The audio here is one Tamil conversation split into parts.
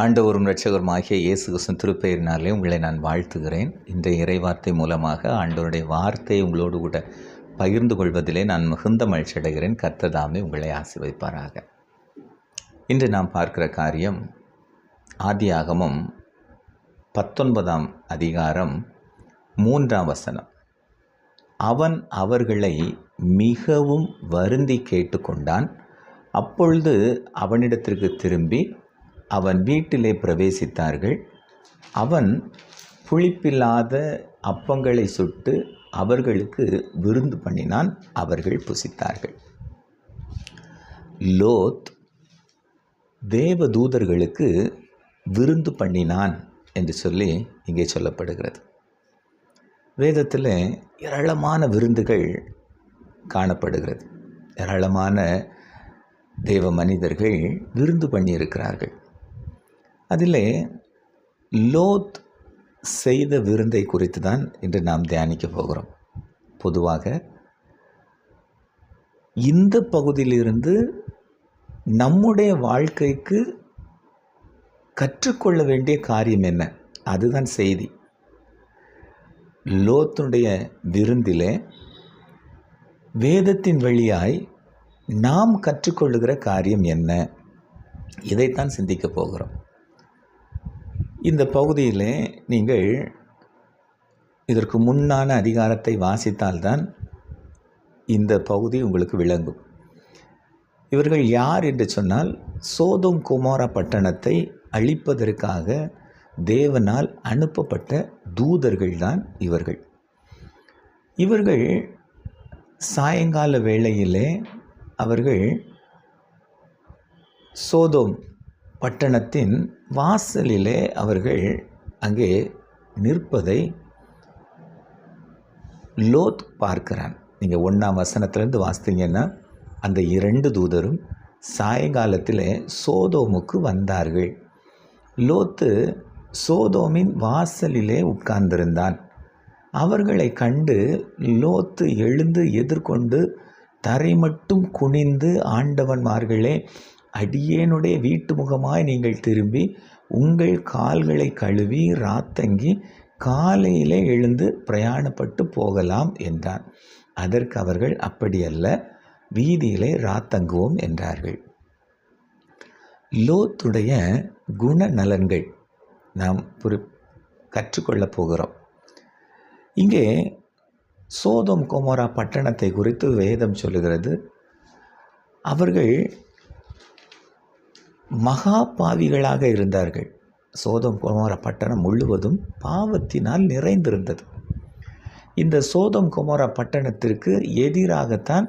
ஆண்டவரும் இரட்சகருமாகிய இயேசு கிறிஸ்துவின் திருப்பெயரினாலே உங்களை நான் வாழ்த்துகிறேன். இந்த இறைவார்த்தை மூலமாக ஆண்டவருடைய வார்த்தையை உங்களோடு கூட பகிர்ந்து கொள்வதிலே நான் மிகுந்த மகிழ்ச்சி அடைகிறேன். கர்த்ததாமே உங்களை ஆசிர்வதிப்பாராக. இன்று நாம் பார்க்கிற காரியம் ஆதியாகமும் பத்தொன்பதாம் அதிகாரம் மூன்றாம் வசனம். அவன் அவர்களை மிகவும் வருந்தி கேட்டுக்கொண்டான். அப்பொழுது அவனிடத்திற்கு திரும்பி அவன் வீட்டிலே பிரவேசித்தார்கள். அவன் புளிப்பில்லாத அப்பங்களை சுட்டு அவர்களுக்கு விருந்து பண்ணினான். அவர்கள் புசித்தார்கள். லோத் தேவ தூதர்களுக்கு விருந்து பண்ணினான் என்று சொல்லி இங்கே சொல்லப்படுகிறது. வேதத்தில் ஏராளமான விருந்துகள் காணப்படுகிறது. ஏராளமான தேவ மனிதர்கள் விருந்து பண்ணியிருக்கிறார்கள். அதில் லோத் செய்த விருந்தை குறித்து தான் இன்று நாம் தியானிக்க போகிறோம். பொதுவாக இந்த பகுதியிலிருந்து நம்முடைய வாழ்க்கைக்கு கற்றுக்கொள்ள வேண்டிய காரியம் என்ன? அதுதான் செய்தி. லோத்துடைய விருந்திலே வேதத்தின் வழியாய் நாம் கற்றுக்கொள்ளுகிற காரியம் என்ன? இதைத்தான் சிந்திக்க போகிறோம். இந்த பகுதியில் நீங்கள் இதற்கு முன்னான அதிகாரத்தை வாசித்தால்தான் இந்த பகுதி உங்களுக்கு விளங்கும். இவர்கள் யார் என்று சொன்னால் சோதம் குமாரா பட்டணத்தை அழிப்பதற்காக தேவனால் அனுப்பப்பட்ட தூதர்கள் தான் இவர்கள். இவர்கள் சாயங்கால வேளையிலே அவர்கள் சோதோம் பட்டணத்தின் வாசலிலே அவர்கள் அங்கே நிற்பதை லோத் பார்க்கிறான். நீங்கள் ஒன்றாம் வசனத்திலேருந்து வாசித்தீங்கன்னா அந்த இரண்டு தூதரும் சாயங்காலத்தில் சோதோமுக்கு வந்தார்கள். லோத்து சோதோமின் வாசலிலே உட்கார்ந்திருந்தான். அவர்களை கண்டு லோத்து எழுந்து எதிர்கொண்டு தரை மட்டும் குனிந்து ஆண்டவன்மார்களே அடியேனுடைய வீட்டு முகமாய் நீங்கள் திரும்பி உங்கள் கால்களை கழுவி ராத்தங்கி காலையிலே எழுந்து பிரயாணப்பட்டு போகலாம் என்றான். அதற்கு அவர்கள் அப்படியல்ல வீதியிலே ராத்தங்குவோம் என்றார்கள். லோத்துடைய குணநலன்கள் நாம் புரி கற்றுக்கொள்ளப் போகிறோம். இங்கே சோதம் கோமோரா பட்டணத்தை குறித்து வேதம் சொல்லுகிறது. அவர்கள் மகா பாவிகளாக இருந்தார்கள். சோதம் குமார பட்டணம் முழுவதும் பாவத்தினால் நிறைந்திருந்தது. இந்த சோதம் குமார பட்டணத்திற்கு எதிராகத்தான்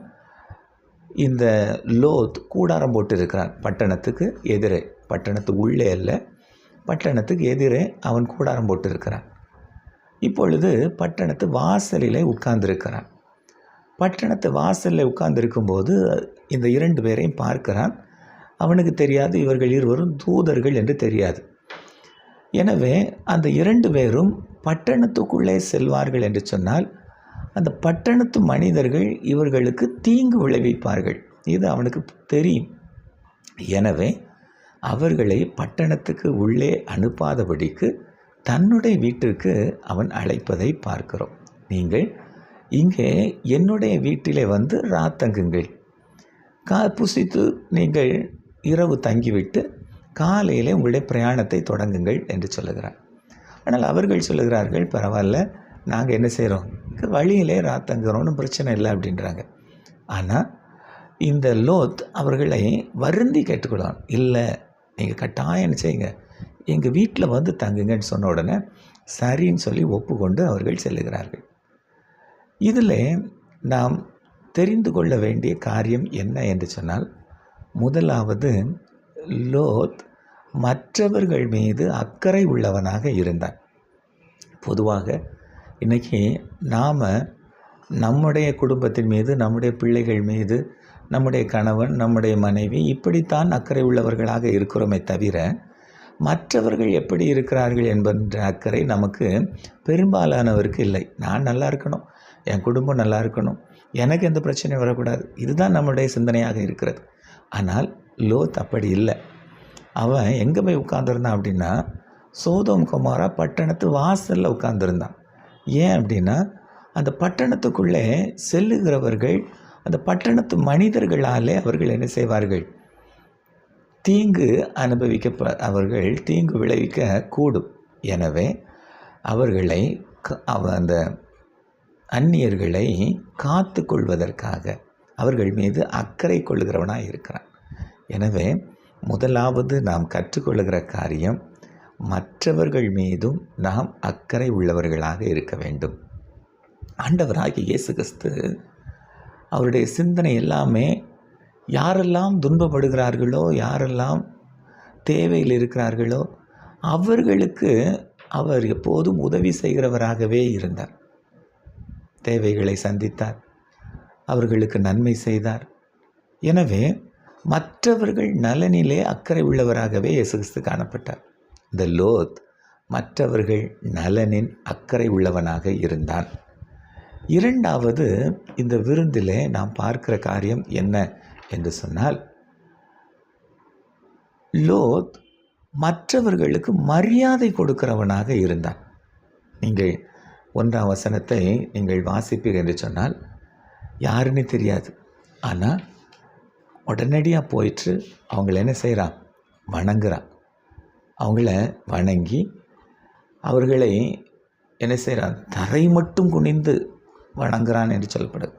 இந்த லோத் கூடாரம் போட்டிருக்கிறான் பட்டணத்துக்கு எதிரே பட்டணத்துக்கு உள்ளே அல்ல பட்டணத்துக்கு எதிரே அவன் கூடாரம் போட்டிருக்கிறான். இப்பொழுது பட்டணத்து வாசலில் உட்கார்ந்திருக்கிறான். பட்டணத்து வாசலில் உட்கார்ந்திருக்கும்போது இந்த இரண்டு பேரையும் பார்க்கிறான். அவனுக்கு தெரியாது இவர்கள் இருவரும் தூதர்கள் என்று தெரியாது. எனவே அந்த இரண்டு பேரும் பட்டணத்துக்குள்ளே செல்வார்கள் என்று சொன்னால் அந்த பட்டணத்து மனிதர்கள் இவர்களுக்கு தீங்கு விளைவிப்பார்கள். இது அவனுக்கு தெரியும். எனவே அவர்களை பட்டணத்துக்கு உள்ளே அனுப்பாதபடிக்கு தன்னுடைய வீட்டிற்கு அவன் அழைப்பதை பார்க்கிறோம். நீங்கள் இங்கே என்னுடைய வீட்டிலே வந்து ராத்தங்குங்கள் கா புசித்து நீங்கள் இரவு தங்கிவிட்டு காலையில் உங்களுடைய பிரயாணத்தை தொடங்குங்கள் என்று சொல்லுகிறார். ஆனால் அவர்கள் சொல்லுகிறார்கள் பரவாயில்ல நாங்கள் என்ன செய்கிறோம் வழியிலே ராத்தங்குறோன்னு பிரச்சனை இல்லை அப்படின்றாங்க. ஆனால் இந்த லோத் அவர்களை வருந்தி கேட்டுக்கொள்வான். இல்லை நீங்கள் கட்டாயம் செய்யுங்க. எங்கள் வீட்டில் வந்து தங்குங்கன்னு சொன்ன உடனே சரின்னு சொல்லி ஒப்புக்கொண்டு அவர்கள் செல்லுகிறார்கள். இதில் நாம் தெரிந்து கொள்ள வேண்டிய காரியம் என்ன என்று சொன்னால் முதலாவது லோத் மற்றவர்கள் மீது அக்கறை உள்ளவனாக இருந்தான். பொதுவாக இன்றைக்கி நாம் நம்முடைய குடும்பத்தின் மீது நம்முடைய பிள்ளைகள் மீது நம்முடைய கணவன் நம்முடைய மனைவி இப்படித்தான் அக்கறை உள்ளவர்களாக இருக்கிறோமே தவிர மற்றவர்கள் எப்படி இருக்கிறார்கள் என்பன்ற அக்கறை நமக்கு பெரும்பாலானவருக்கு இல்லை. நான் நல்லா இருக்கணும் என் குடும்பம் நல்லா இருக்கணும் எனக்கு எந்த பிரச்சனையும் வரக்கூடாது. இதுதான் நம்முடைய சிந்தனையாக இருக்கிறது. ஆனால் லோத் அப்படி இல்லை. அவன் எங்கே போய் உட்காந்துருந்தான் அப்படின்னா சோதோம் குமாரா பட்டணத்து வாசலில் உட்காந்துருந்தான் ஏன் அப்படின்னா அந்த பட்டணத்துக்குள்ளே செல்லுகிறவர்கள் அந்த பட்டணத்து மனிதர்களாலே அவர்கள் என்ன செய்வார்கள்? தீங்கு அனுபவிக்க அவர்கள் தீங்கு விளைவிக்க கூடும். எனவே அவர்களை அந்த அந்நியர்களை காத்து கொள்வதற்காக அவர்கள் மீது அக்கறை கொள்ளுகிறவனாக இருக்கிறான். எனவே முதலாவது நாம் கற்றுக்கொள்ளுகிற காரியம் மற்றவர்கள் மீதும் நாம் அக்கறை உள்ளவர்களாக இருக்க வேண்டும். ஆண்டவராகிய இயேசு கிறிஸ்து அவருடைய சிந்தனை எல்லாமே யாரெல்லாம் துன்பப்படுகிறார்களோ யாரெல்லாம் தேவையில் இருக்கிறார்களோ அவர்களுக்கு அவர் எப்போதும் உதவி செய்கிறவராகவே இருந்தார். தேவைகளை சந்தித்தார். அவர்களுக்கு நன்மை செய்தார். எனவே மற்றவர்கள் நலனிலே அக்கறை உள்ளவராகவே இயேசு கிறிஸ்து காணப்பட்டார். இந்த லோத் மற்றவர்கள் நலனின் அக்கறை உள்ளவனாக இருந்தான். இரண்டாவது இந்த விருந்திலே நாம் பார்க்கிற காரியம் என்ன என்று சொன்னால் லோத் மற்றவர்களுக்கு மரியாதை கொடுக்கிறவனாக இருந்தான். நீங்கள் ஒன்றாம் வசனத்தை நீங்கள் வாசிப்பீர்கள் என்று சொன்னால் யாருன்னு தெரியாது. ஆனால் உடனடியாக போயிட்டு அவங்கள என்ன செய்கிறான் வணங்குறான் அவங்கள வணங்கி அவர்களை என்ன செய்கிறான் தரை மட்டும் குனிந்து வணங்குறான் என்று சொல்லப்படுது.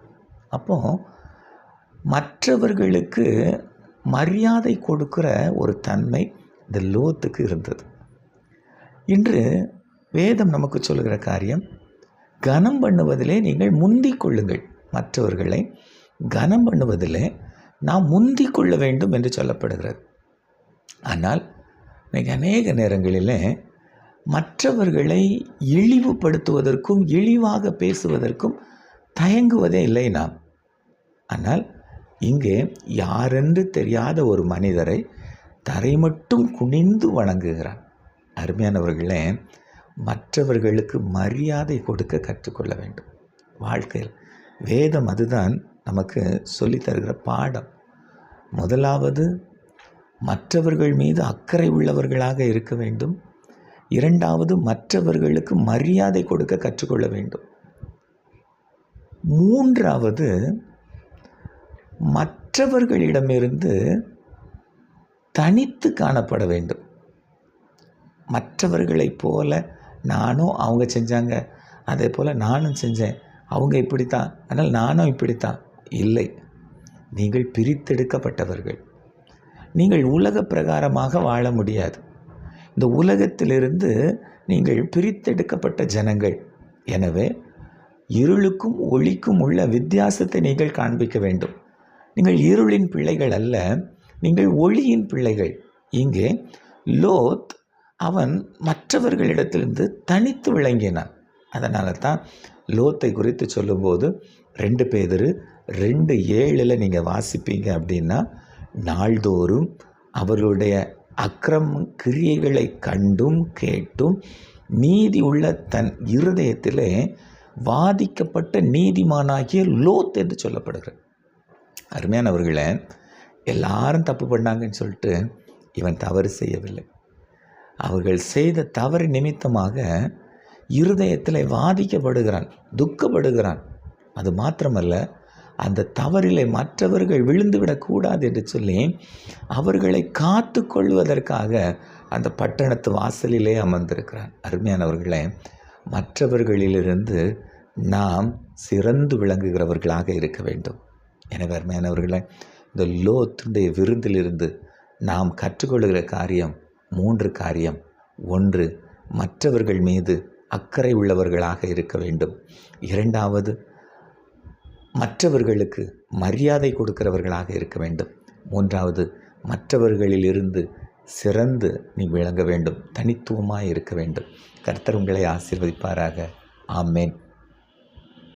அப்போது மற்றவர்களுக்கு மரியாதை கொடுக்குற ஒரு தன்மை இந்த லோத்துக்கு இருந்தது. இன்று வேதம் நமக்கு சொல்லுகிற காரியம் கனம் பண்ணுவதிலே நீங்கள் முந்திக் கொள்ளுங்கள். மற்றவர்களை கனம் பண்ணுவதிலே நாம் முந்தி கொள்ள வேண்டும் என்று சொல்லப்படுகிறது. ஆனால் மிக அநேக நேரங்களில் மற்றவர்களை இழிவுபடுத்துவதற்கும் இழிவாக பேசுவதற்கும் தயங்குவதே இல்லை நாம். ஆனால் இங்கே யாரென்று தெரியாத ஒரு மனிதரை தரை மட்டும் குனிந்து வணங்குகிறான். அருமையானவர்களே மற்றவர்களுக்கு மரியாதை கொடுக்க கற்றுக்கொள்ள வேண்டும். வாழ்க்கையில் வேதம் அதுதான் நமக்கு சொல்லித்தருகிற பாடம். முதலாவது மற்றவர்கள் மீது அக்கறை உள்ளவர்களாக இருக்க வேண்டும். இரண்டாவது மற்றவர்களுக்கு மரியாதை கொடுக்க கற்றுக்கொள்ள வேண்டும். மூன்றாவது மற்றவர்களிடமிருந்து தனித்து காணப்பட வேண்டும். மற்றவர்களைப் போல நானும் அவங்க செஞ்சாங்க அதே போல் நானும் செஞ்சேன். அவங்க இப்படித்தான். ஆனால் நானும் இப்படித்தான். இல்லை. நீங்கள் பிரித்தெடுக்கப்பட்டவர்கள். நீங்கள் உலக பிரகாரமாக வாழ முடியாது. இந்த உலகத்திலிருந்து நீங்கள் பிரித்தெடுக்கப்பட்ட ஜனங்கள். எனவே இருளுக்கும் ஒளிக்கும் உள்ள வித்தியாசத்தை நீங்கள் காண்பிக்க வேண்டும். நீங்கள் இருளின் பிள்ளைகள் அல்ல நீங்கள் ஒளியின் பிள்ளைகள். இங்கே லோத் அவன் மற்றவர்களிடத்திலிருந்து தனித்து விளங்கினான். அதனால தான் லோத்தை குறித்து சொல்லும்போது ரெண்டு பேதரு ரெண்டு ஏழில் நீங்கள் வாசிப்பீங்க அப்படின்னா நாள்தோறும் அவர்களுடைய அக்கிரம் கிரியைகளை கண்டும் கேட்டும் நீதி உள்ள தன் இருதயத்திலே வாதிக்கப்பட்ட நீதிமானாகிய லோத் என்று சொல்லப்படுகிறது அருமையானவர்களை எல்லாரும் தப்பு பண்ணாங்கன்னு சொல்லிட்டு இவன் தவறு செய்யவில்லை. அவர்கள் செய்த தவறு நிமித்தமாக இருதயத்தில் வாதிக்கப்படுகிறான் துக்கப்படுகிறான். அது மாத்திரமல்ல அந்த தவறிலே மற்றவர்கள் விழுந்துவிடக்கூடாது என்று சொல்லி அவர்களை காத்து கொள்வதற்காக அந்த பட்டணத்து வாசலிலே அமர்ந்திருக்கிறான். அருமையானவர்களே மற்றவர்களிலிருந்து நாம் சிறந்து விளங்குகிறவர்களாக இருக்க வேண்டும். எனவே அருமையானவர்களே இந்த லோத்துடைய விருந்திலிருந்து நாம் கற்றுக்கொள்கிற காரியம் மூன்று காரியம். ஒன்று மற்றவர்கள் மீது அக்கறை உள்ளவர்களாக இருக்க வேண்டும். இரண்டாவது மற்றவர்களுக்கு மரியாதை கொடுக்கிறவர்களாக இருக்க வேண்டும். மூன்றாவது மற்றவர்களிலிருந்து சிறந்து நீ விளங்க வேண்டும். தனித்துவமாக இருக்க வேண்டும். கர்த்தர் உங்களை ஆசீர்வதிப்பாராக. ஆமேன்.